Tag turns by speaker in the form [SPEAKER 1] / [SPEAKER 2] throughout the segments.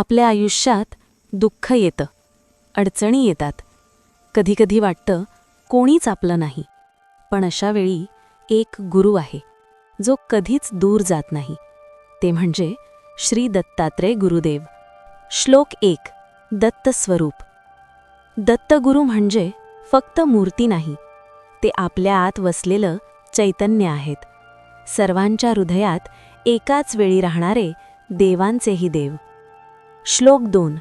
[SPEAKER 1] आपल्या आयुष्यात दुःख येतं अडचणी येतात. कधीकधी वाटतं कोणीच आपलं नाही. पण अशा वेळी एक गुरु आहे जो कधीच दूर जात नाही. ते म्हणजे श्री दत्तात्रय गुरुदेव. श्लोक एक दत्त स्वरूप. दत्तगुरु म्हणजे फक्त मूर्ती नाही ते आपल्या आत वसलेलं चैतन्य आहेत. सर्वांच्या हृदयात एकाच वेळी राहणारे देवांचेही देव. श्लोक दोन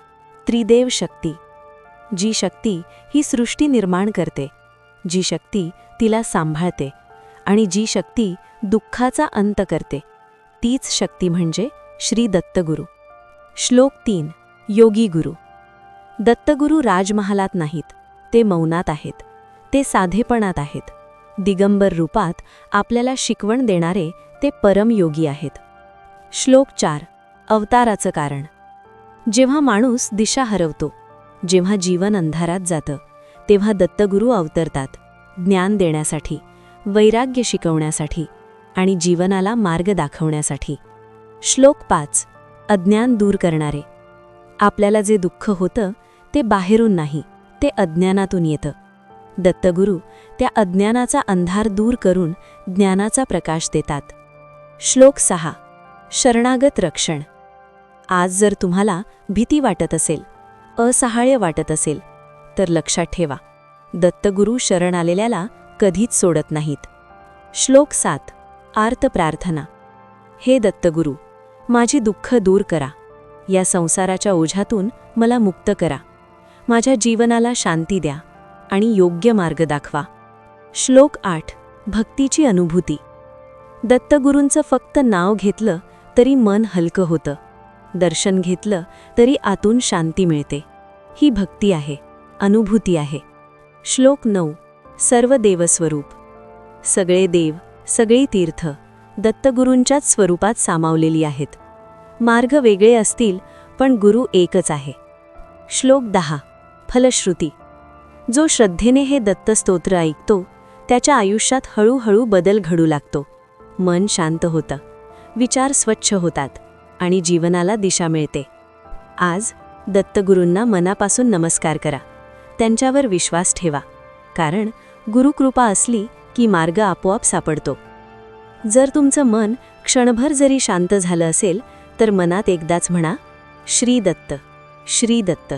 [SPEAKER 1] त्रिदेव शक्ती. जी शक्ती ही सृष्टी निर्माण करते. जी शक्ती तिला सांभाळते आणि जी शक्ती दुःखाचा अंत करते तीच शक्ती म्हणजे श्री दत्तगुरू. श्लोक तीन योगी गुरु. दत्तगुरू राजमहालात नाहीत ते मौनात आहेत ते साधेपणात आहेत. दिगंबर रूपात आपल्याला शिकवण देणारे ते परमयोगी आहेत. श्लोक चार अवताराचं कारण. जेव्हा माणूस दिशा हरवतो जेव्हा जीवन अंधारात जातं तेव्हा दत्तगुरू अवतरतात ज्ञान देण्यासाठी वैराग्य शिकवण्यासाठी आणि जीवनाला मार्ग दाखवण्यासाठी. श्लोक पाच अज्ञान दूर करणारे. आपल्याला जे दुःख होतं ते बाहेरून नाही ते अज्ञानातून येतं. दत्तगुरू त्या अज्ञानाचा अंधार दूर करून ज्ञानाचा प्रकाश देतात. श्लोक सहा शरणागत रक्षण. आज जर तुम्हाला भीती वाटत असेल असहाय्य वाटत असेल तर लक्षात ठेवा. दत्तगुरू शरण आलेल्याला कधीच सोडत नाहीत. श्लोक सात. आर्त प्रार्थना. हे दत्तगुरू माझी दुःख दूर करा. या संसाराच्या ओझ्यातून मला मुक्त करा. माझ्या जीवनाला शांती द्या आणि योग्य मार्ग दाखवा. श्लोक आठ. भक्तीची अनुभूती. दत्तगुरूंचं फक्त नाव घेतलं तरी मन हलकं होतं. दर्शन घेतलं तरी आतून शांती मिळते. ही भक्ती आहे अनुभूती आहे. श्लोक नऊ सर्व देवस्वरूप. सगळे देव सगळी तीर्थ दत्तगुरूंच्याच स्वरूपात सामावलेली आहेत. मार्ग वेगळे असतील पण गुरु एकच आहे. श्लोक दहा फलश्रुती. जो श्रद्धेने हे दत्तस्तोत्र ऐकतो त्याच्या आयुष्यात हळूहळू बदल घडू लागतो. मन शांत होतं. विचार स्वच्छ होतात. आणि जीवनाला दिशा मिळते. आज दत्तगुरूंना मनापासून नमस्कार करा. त्यांच्यावर विश्वास ठेवा. कारण गुरुकृपा असली की मार्ग आपोआप सापडतो. जर तुमचं मन क्षणभर जरी शांत झालं असेल तर मनात एकदाच म्हणा श्री दत्त श्री दत्त.